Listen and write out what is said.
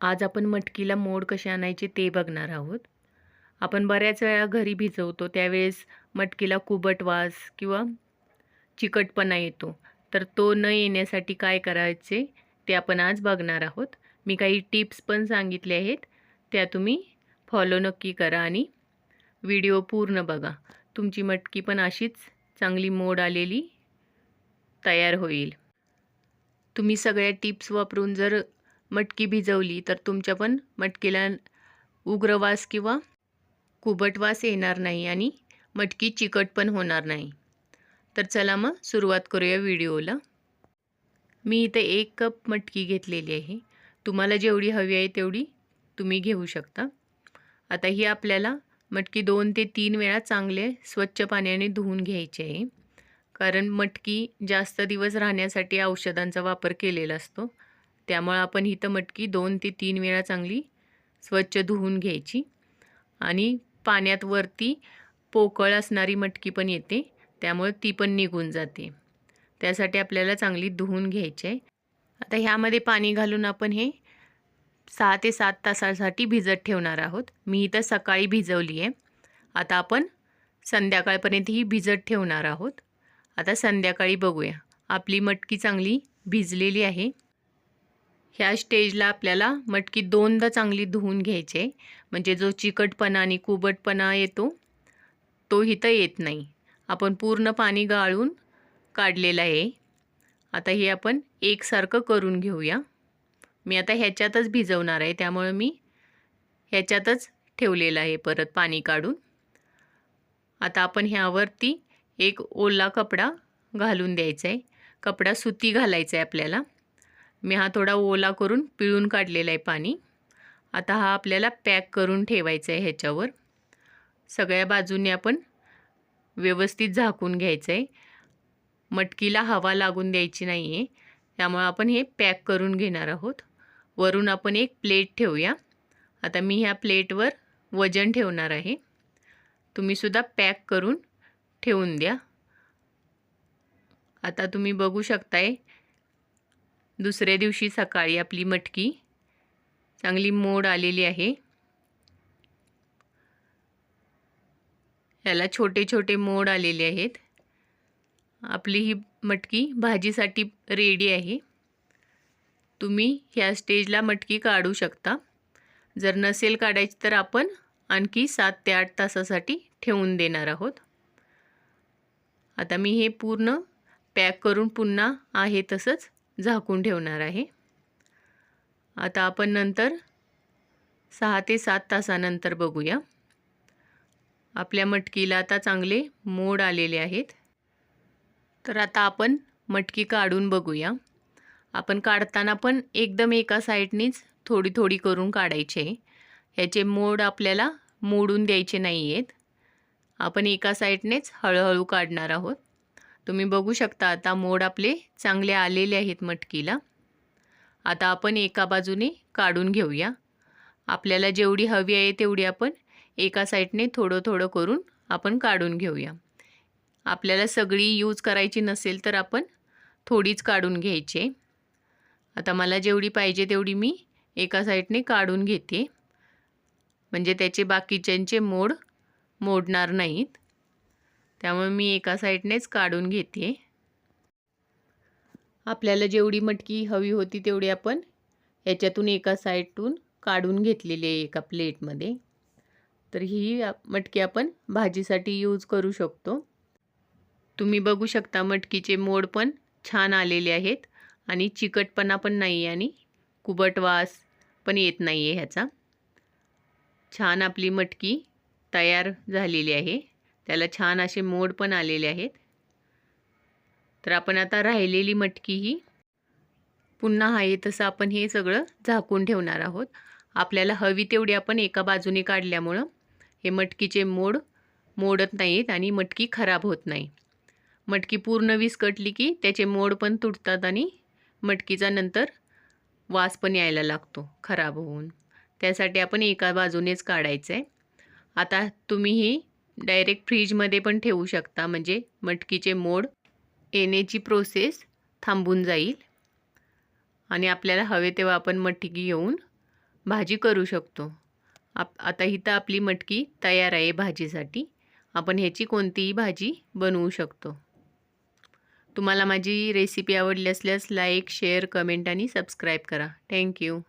आज आपण मटकीला मोड कसे आणायचे ते बघणार आहोत. आपण बऱ्याच वेळा घरी भिजवतो त्यावेळेस मटकीला कुबट वास किंवा चिकटपणा येतो. तर तो न येण्यासाठी काय करायचे ते आपण आज बघणार आहोत. मी काही टिप्स पण सांगितले आहेत त्या तुम्ही फॉलो नक्की करा आणि व्हिडिओ पूर्ण बघा. तुमची मटकी पण अशीच चांगली मोड आलेली तयार होईल. तुम्ही सगळ्या टिप्स वापरून जर मटकी भिजवली तर तुमच्या पण मटकीला उग्रवास किंवा कुबटवास येणार नाही आणि मटकी चिकट पण होणार नाही. तर चला मग सुरुवात करूया व्हिडिओला. मी इथे एक कप मटकी घेतलेली आहे. तुम्हाला जेवढी हवी आहे तेवढी तुम्ही घेऊ शकता. आता ही आपल्याला मटकी दोन ते तीन वेळा चांगले स्वच्छ पाण्याने धुवून घ्यायची आहे. कारण मटकी जास्त दिवस राहण्यासाठी औषधांचा वापर केलेला असतो. त्यामुळं आपण इथं मटकी दोन ते तीन वेळा चांगली स्वच्छ धुवून घ्यायची. आणि पाण्यात वरती पोकळ असणारी मटकी पण येते त्यामुळे ती पण निघून जाते. त्यासाठी आपल्याला चांगली धुवून घ्यायची आहे. आता ह्यामध्ये पाणी घालून आपण हे सहा ते सात तासासाठी भिजत ठेवणार आहोत. मी इथं सकाळी भिजवली आहे. आता आपण संध्याकाळपर्यंत ही भिजत ठेवणार आहोत. आता संध्याकाळी बघूया. आपली मटकी चांगली भिजलेली आहे. ह्या स्टेजला आपल्याला मटकी दोनदा चांगली धुवून घ्यायचे. म्हणजे जो चिकटपणा आणि कुबटपणा येतो तो इथं येत नाही. आपण पूर्ण पाणी गाळून काढलेलं आहे. आता हे आपण एकसारखं करून घेऊया. मी आता ह्याच्यातच भिजवणार आहे त्यामुळं मी ह्याच्यातच ठेवलेलं आहे परत पाणी काढून. आता आपण ह्यावरती एक ओला कपडा घालून द्यायचा आहे. कपडा सुती घालायचा आहे आपल्याला. मी हा थोडा ओला करून पिळून काढलेला आहे पाणी. आता हा आपल्याला पॅक करून ठेवायचा आहे ह्याच्यावर. सगळ्या बाजूने आपण व्यवस्थित झाकून घ्यायचं आहे. मटकीला हवा लागून द्यायची नाही आहे त्यामुळे आपण हे पॅक करून घेणार आहोत. वरून आपण एक प्लेट ठेवूया. आता मी ह्या प्लेटवर वजन ठेवणार आहे. तुम्हीसुद्धा पॅक करून ठेवून द्या. आता तुम्ही बघू शकताय दुसऱ्या दिवशी सकाळी आपली मटकी. चांगली मोड आलेली आहे. याला छोटे छोटे मोड आलेले आहेत. आपली ही मटकी भाजीसाठी रेडी आहे. तुम्ही ह्या स्टेजला मटकी काढू शकता. जर नसेल काढायची तर आपण आणखी सात ते आठ तासासाठी ठेवून देणार आहोत. आता मी हे पूर्ण पॅक करून पुन्हा आहे तसंच झाकून ठेवणार आहे. आता आपण नंतर सहा ते सात तासानंतर बघूया. आपल्या मटकीला आता चांगले मोड आलेले आहेत. तर आता आपण मटकी काढून बघूया. आपण काढताना पण एकदम एका साईडनीच थोडी थोडी करून काढायचे. ह्याचे मोड आपल्याला मोडून द्यायचे नाही आहेत आपण एका साईडनेच हळूहळू काढणार आहोत. तुम्ही बघू शकता आता मोड आपले चांगले आलेले आहेत मटकीला. आता आपण एका बाजूने काढून घेऊया. आपल्याला जेवढी हवी आहे तेवढी आपण एका साईडने थोडं थोडं करून आपण काढून घेऊया. आपल्याला सगळी यूज करायची नसेल तर आपण थोडीच काढून घ्यायची. आता मला जेवढी पाहिजे तेवढी मी एका साईडने काढून घेते. म्हणजे त्याचे बाकीच्यांचे मोड मोडणार नाहीत. त्यामुळे मी एका साईडनेच काढून घेते. आपल्याला जेवढी मटकी हवी होती तेवढी आपण याच्यातून एका साईडतून काढून घेतलेली आहे एका प्लेटमध्ये. तर ही मटकी आपण भाजीसाठी यूज करू शकतो. तुम्ही बघू शकता मटकीचे मोड पण छान आलेले आहेत आणि चिकटपणा पण नाही आहे आणि कुबटवास पण येत नाही आहे ह्याचा. छान आपली मटकी तयार झालेली आहे. त्याला छान असे मोड पण आलेले आहेत. तर आपण आता राहिलेली मटकी ही पुन्हा आहे तसं आपण हे सगळं झाकून ठेवणार आहोत. आपल्याला हवी तेवढी आपण एका बाजूने काढल्यामुळं हे मटकीचे मोड मोडत नाहीत आणि मटकी खराब होत नाही. मटकी पूर्ण विस्कटली की त्याचे मोड पण तुटतात आणि मटकीचा नंतर वास पण यायला लागतो खराब होऊन. त्यासाठी आपण एका बाजूनेच काढायचं आहे आता तुम्ही ही डायरेक्ट फ्रीजमध्ये पण ठेवू शकता. म्हणजे मटकीचे मोड येण्याची प्रोसेस थांबून जाईल. आणि आपल्याला हवे तेव्हा आपण मटकी घेऊन भाजी करू शकतो. आप आता इथं आपली मटकी तयार आहे भाजीसाठी. आपण ह्याची कोणतीही भाजी बनवू शकतो. तुम्हाला माझी रेसिपी आवडली असल्यास लाईक शेअर कमेंट आणि सबस्क्राईब करा. Thank you